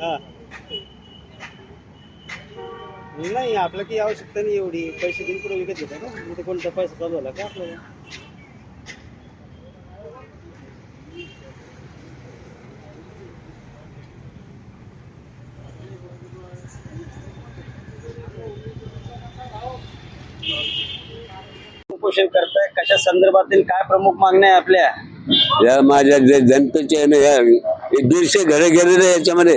हा. नाही आपलं काही आवश्यकता नाही एवढी. पैसे देऊन पुढे विकत घेता ना म्हणजे कोणता पैसा चालू झाला का आपल्याला? उपोषण करताय. कशा संदर्भातील काय प्रमुख मागण्या आहे आपल्या? या माझ्या जनतेचे दीडशे घरे गेलेले याच्यामध्ये.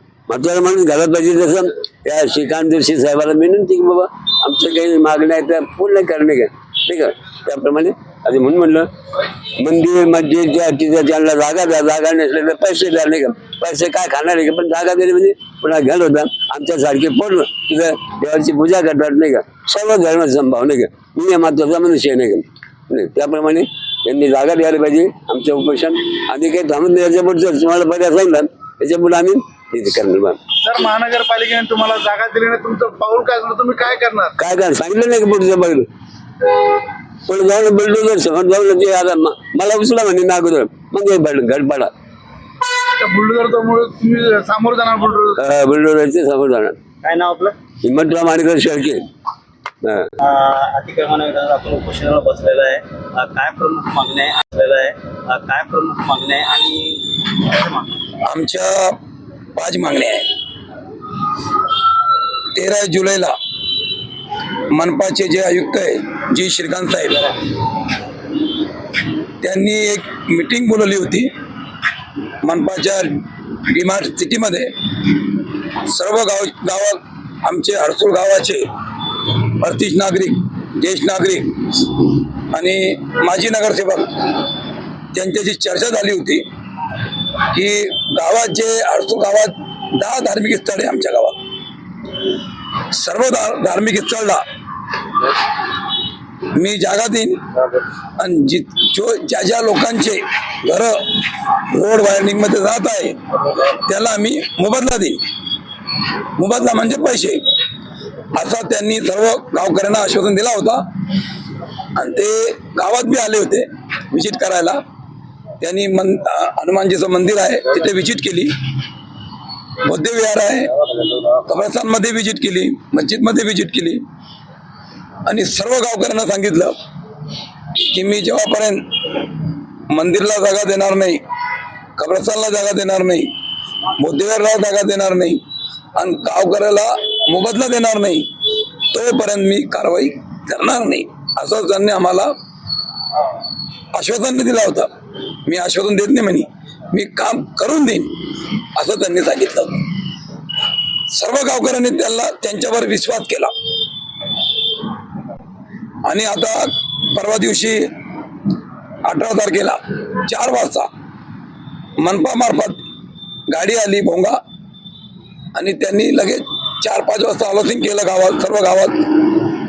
म्हातारा माणूस घालत पाहिजे तसं त्या श्रीकांत जोशी साहेबाला विनंती की बाबा आमचं काही मागण्या आहेत त्या पूर्ण करणे का ठीक आहे? त्याप्रमाणे आणि म्हणून म्हणलं मंदिर मस्जिद ज्या तिथं ज्यांना जागा द्या जागा नसले तर पैसे द्या नाही का? पैसे काय खाणार आहे का? पण जागा दिली म्हणजे पुन्हा घर होता. आमच्यासारखे पूर्ण तिथं देवाची पूजा करतात नाही का? सर्व धर्म संभाव नाही का? मी महत्त्वाचा मनुष्य नाही का? नाही त्याप्रमाणे त्यांनी जागा द्यायला पाहिजे. आमचं उपोषण. आणि काही थांबून द्यायच्या पुढचं तुम्हाला पर्याय सांगतात. त्याच्यामुळे आम्ही करणार. जर महानगरपालिकेने तुम्हाला जागा दिली नाही तुमचं पाऊल काय तुम्ही काय करणार? काय काय सांगितलं नाही का पुढचं बघलं पुढे जाऊन बिल्डिंग समोर जाऊन ते आता मला उचला म्हणे ना अगोदर मग त्या बुलडोझरमुळे तुम्ही सामोरं जाणार बुलडोझर बिल्डरचे समोर जाणार. काय नाव आपलं? हिम्मतराव माणकर शेळके. हा. अं, अतिक्रमणाविरोधात आपण उपोषणाला बसलेलं आहे. काय प्रमुख मागण्या आहे असलेलं आहे. काय प्रमुख मागण्या आहे आणि? आमच्या पाच मागण्या आहेत. तेरा जुलैला मनपाचे जे आयुक्त आहे जी श्रीकांत साहेब त्यांनी एक मीटिंग बोलवली होती. मनपाच्या डिमार्ट सिटीमध्ये सर्व गाव गावात आमचे हडसूळ गावाचे भारतीय नागरिक ज्येष्ठ नागरिक आणि माजी नगरसेवक त्यांच्याशी चर्चा झाली होती. की गावात जे अडचू गावात दहा धार्मिक स्थळ आहे आमच्या गावात. सर्व धार्मिक स्थळला मी जागा देईन. आणि जित जो ज्या ज्या लोकांचे घर रोड वायरिंगमध्ये जात आहे त्याला मी मोबदला देईन. मोबदला म्हणजे पैसे. असा त्यांनी सर्व गावकऱ्यांना आश्वासन दिला होता. आणि ते गावात बी आले होते विजिट करायला. त्यांनी मन हनुमानजीचं मंदिर आहे तिथे विजिट केली. बौद्ध विहार आहे कब्रस्तान व्हिजिट विजिट केली मस्जिदमध्ये व्हिजिट विजिट केली. आणि सर्व गावकऱ्यांना सांगितलं की मी जेव्हापर्यंत मंदिरला जागा देणार नाही कब्रस्तानला जागा देणार नाही बौद्धविहारला जागा देणार नाही आणि गावकऱ्याला मोबदला देणार नाही तोपर्यंत मी कारवाई करणार नाही असं त्यांनी आम्हाला आश्वासन दिला होता. मी आश्वासन देत नाही म्हणे. मी काम करून देईन असं त्यांनी सांगितलं होतं. सर्व गावकऱ्यांनी त्यांना त्यांच्यावर विश्वास केला. आणि आता परवा दिवशी अठरा तारखेला चार वाजता मनपा मार्फत गाडी आली भोंगा. आणि त्यांनी लगेच चार पाच वाजता आलोचन केलं गावात सर्व गावात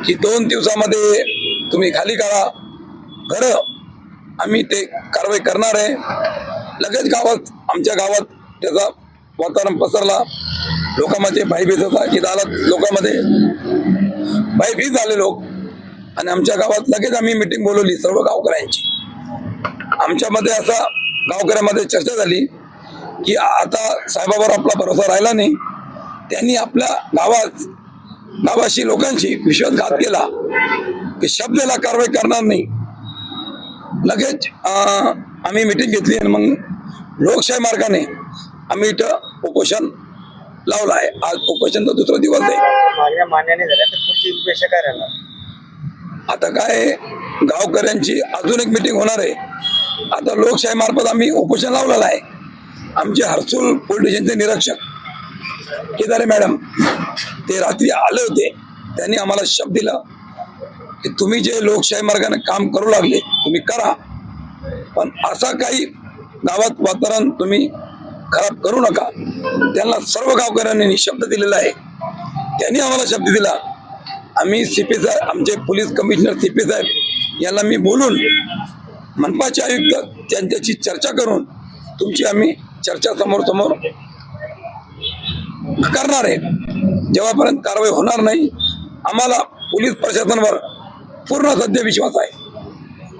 की दोन दिवसामध्ये तुम्ही खाली करा. घरं आम्ही ते कारवाई करणार आहे. लगेच गावात आमच्या गावात त्याचा वातावरण पसरला. लोकांमध्ये भयभीत होता. की झाला लोकांमध्ये. भयभीत झाले लोक. आणि आमच्या गावात लगेच आम्ही मिटिंग बोलवली सर्व गावकऱ्यांची. आमच्यामध्ये असा गावकऱ्यामध्ये चर्चा झाली की आता साहेबावर आपला भरोसा राहिला नाही. त्यांनी आपल्या गावात गावाशी लोकांशी विश्वासघात केला. की शब्दाला कारवाई करणार नाही. लगेच आम्ही मिटिंग घेतली आणि मग लोकशाही मार्गाने आम्ही इथं उपोषण लावलं आहे. आज उपोषणचा दुसरा दिवस आहे. मागण्या मान्याने झाल्या तर पुढची उपेक्षा काय राहणार? आता काय आहे, गावकऱ्यांची अजून एक मिटिंग होणार आहे. आता लोकशाही मार्फत आम्ही उपोषण लावलेलं आहे. आमचे हर्सुल पोलीस स्टेशनचे निरीक्षक केदारे मॅडम ते रात्री आले होते. त्यांनी आम्हाला शब्द दिला की तुम्ही जे लोकशाही मार्गाने काम करू लागले तुम्ही करा. पण असा काही गावात वातावरण तुम्ही खराब करू नका. त्यांना सर्व गावकऱ्यांनी शब्द दिलेला आहे. त्यांनी आम्हाला शब्द दिला. आम्ही सीपी साहेब आमचे पोलीस कमिशनर सीपी साहेब यांना मी बोलून मनपाचे आयुक्त त्यांच्याशी चर्चा करून तुमची आम्ही चर्चा समोर समोर करणार आहे. जेव्हापर्यंत कारवाई होणार नाही आम्हाला पोलीस प्रशासनावर पूर्ण सध्या विश्वास आहे.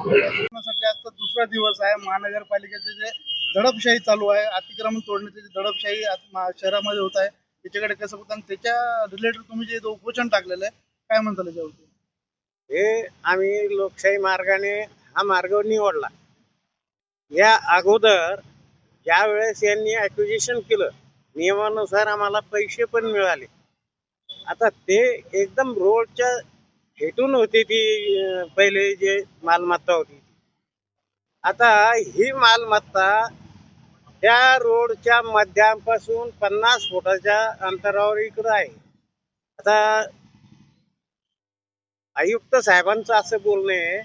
दुसरा दिवस आहे. महानगरपालिकेचे जे दडपशाही चालू आहे अतिक्रमण तोडण्याची जी दडपशाही शहरामध्ये होत आहे त्याच्याकडे कसं होतं? आणि त्याच्या रिलेटेड तुम्ही जे उपोषण टाकलेलं आहे काय म्हणता त्याच्यावरती हे आम्ही लोकशाही मार्गाने हा मार्ग निवडला. या अगोदर ज्या वेळेस यांनी ॲक्विजिशन केलं नियमानुसार आम्हाला पैसे पण मिळाले. आता ते एकदम रोडच्या भेटून होती ती पहिले जे मालमत्ता होती. आता ही मालमत्ता त्या रोडच्या मध्यापासून पन्नास फुटाच्या अंतरावर इकडं आहे. आता आयुक्त साहेबांचं असं बोलणं आहे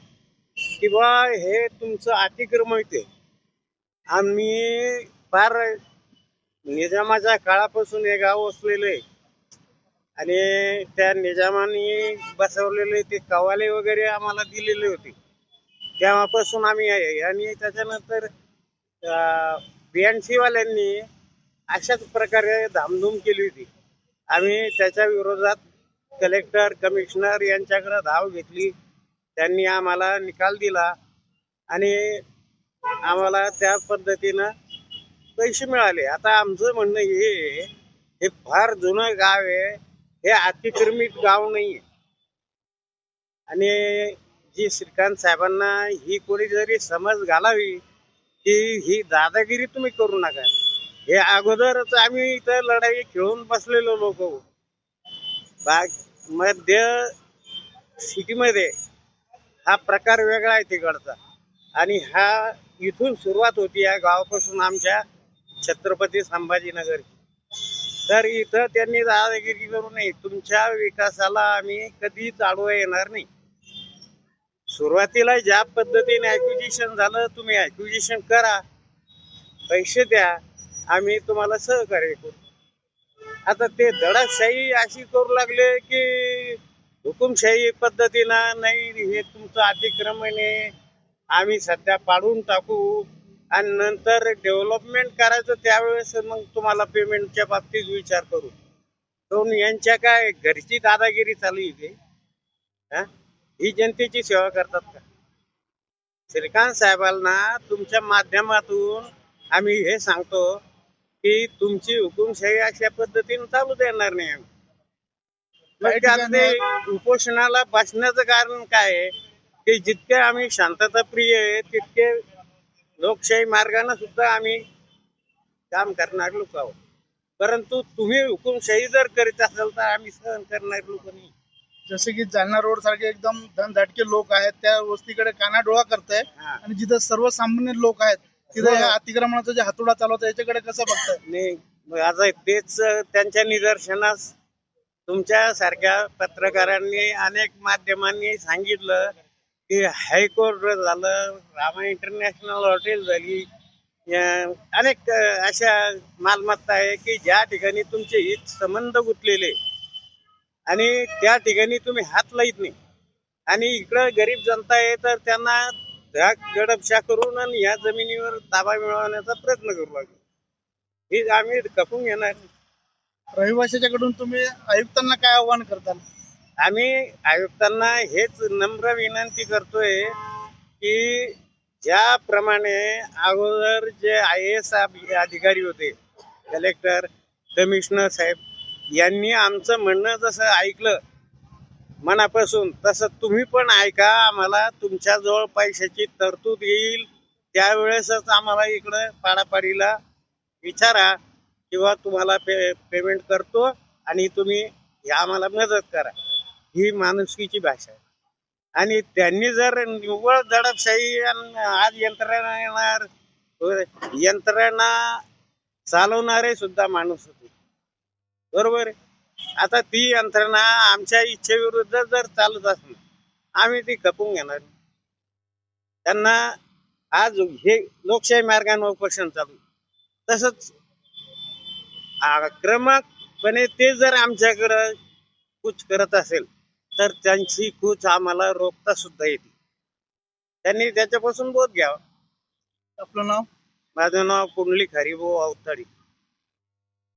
की बा हे तुमचं अतिक्रमण येते आम्ही फार निजामाच्या काळापासून हे गाव असलेलं आहे. आणि त्या निजामाने बसवलेले ते कवाले वगैरे आम्हाला दिलेले होते. तेव्हापासून आम्ही आहे. आणि त्याच्यानंतर बीएनसी सीवाल्यांनी अशाच प्रकारे धामधूम केली होती. आम्ही त्याच्या विरोधात कलेक्टर कमिशनर यांच्याकडे धाव घेतली. त्यांनी आम्हाला निकाल दिला आणि आम्हाला त्या पद्धतीनं पैसे मिळाले. आता आमचं म्हणणं हे हे फार जुनं गाव आहे. हे अतिक्रमित गाव नाही आहे. आणि जी श्रीकांत साहेबांना ही कोणी जरी समज घालावी की ही दादागिरी तुम्ही करू नका. हे अगोदरच आम्ही इथं लढाई खेळून बसलेलो लोक. बाग मध्य सिटीमध्ये हा प्रकार वेगळा आहे तिकडचा. आणि हा इथून सुरुवात होती या गावापासून आमच्या छत्रपती संभाजीनगर तर इथं त्यांनी दादागिरी करू नये. तुमच्या विकासाला आम्ही कधी आडवं येणार नाही. सुरुवातीला ज्या पद्धतीने ऍक्विजिशन झालं तुम्ही ऍक्विजिशन करा. पैसे द्या. आम्ही तुम्हाला सहकार्य करू. आता ते दडपशाही अशी करू लागले की हुकुमशाही पद्धतीनं नाही हे तुमचं अतिक्रमण आहे. आम्ही सध्या पाडून टाकू. आणि नंतर डेव्हलपमेंट करायचं त्यावेळेस मग तुम्हाला पेमेंटच्या बाबतीत विचार करू. पण यांच्या काय घरची दादागिरी चालू इथे हा? ही जनतेची सेवा करतात का? श्रीकांत साहेबांना तुमच्या माध्यमातून आम्ही हे सांगतो की तुमची हुकुमशाही अशा पद्धतीने चालू देणार नाही आम्ही. ते उपोषणाला बसण्याचं कारण काय आहे? की जितके आम्ही शांतता प्रिय आहे तितके लोकशाही मार्गाने सुद्धा आम्ही काम करणार लोक आहोत. परंतु तुम्ही हुकुमशाही जर करीत असाल तर आम्ही सहन करणार लोक नाही. जसे की जालना रोड सारखे एकदम धनधाटके लोक आहेत त्या वस्तीकडे कानाडोळा करताय हा. आणि जिथं सर्वसामान्य लोक आहेत तिथे या अतिक्रमणाचा जे हातोडा चालवतं याच्याकडे कसं बघताय नाही आता तेच त्यांच्या निदर्शनास तुमच्या सारख्या पत्रकारांनी अनेक माध्यमांनी सांगितलं की हायकोर्ट झालं रामा इंटरनॅशनल हॉटेल झाली. अनेक अशा मालमत्ता आहे की ज्या ठिकाणी तुमचे हित संबंध गुंतलेले. आणि त्या ठिकाणी तुम्ही हात लाईत नाही. आणि इकडं गरीब जनता आहे तर त्यांना धाक गडपशा करून आणि या जमिनीवर ताबा मिळवण्याचा प्रयत्न करू लागलो. ही आम्ही कपून घेणार. रहिवाशाच्याकडून तुम्ही आयुक्तांना काय आव्हान करताल? आम्ही आयुक्तांना हेच नम्र विनंती करतोय की ज्याप्रमाणे अगोदर जे आय एस अधिकारी होते कलेक्टर कमिशनर साहेब यांनी आमचं म्हणणं जसं ऐकलं मनापासून तसं तुम्ही पण ऐका आम्हाला तुमच्याजवळ पैशाची तरतूद येईल. त्यावेळेसच आम्हाला इकडं पाडापाडीला विचारा किंवा तुम्हाला पे पेमेंट करतो आणि तुम्ही हे आम्हाला मदत करा. ही माणुसकीची भाषा आहे. आणि त्यांनी जर निव्वळ दडपशाही आज यंत्रणा येणार यंत्रणा चालवणारे सुद्धा माणूस होते. बरोबर? आता ती यंत्रणा आमच्या इच्छेविरुद्ध जर चालत असली आम्ही ती खपून घेणार. त्यांना आज हे लोकशाही मार्गाने उपोषण चालू तसंच आक्रमकपणे ते जर आमच्याकडं कुछ करत असेल तर त्यांची कूच आम्हाला रोखता सुद्धा येते. त्यांनी त्याच्यापासून बोध घ्यावा. आपलं नाव? माझं नाव कुंडलिक हरिभाऊ अवताडी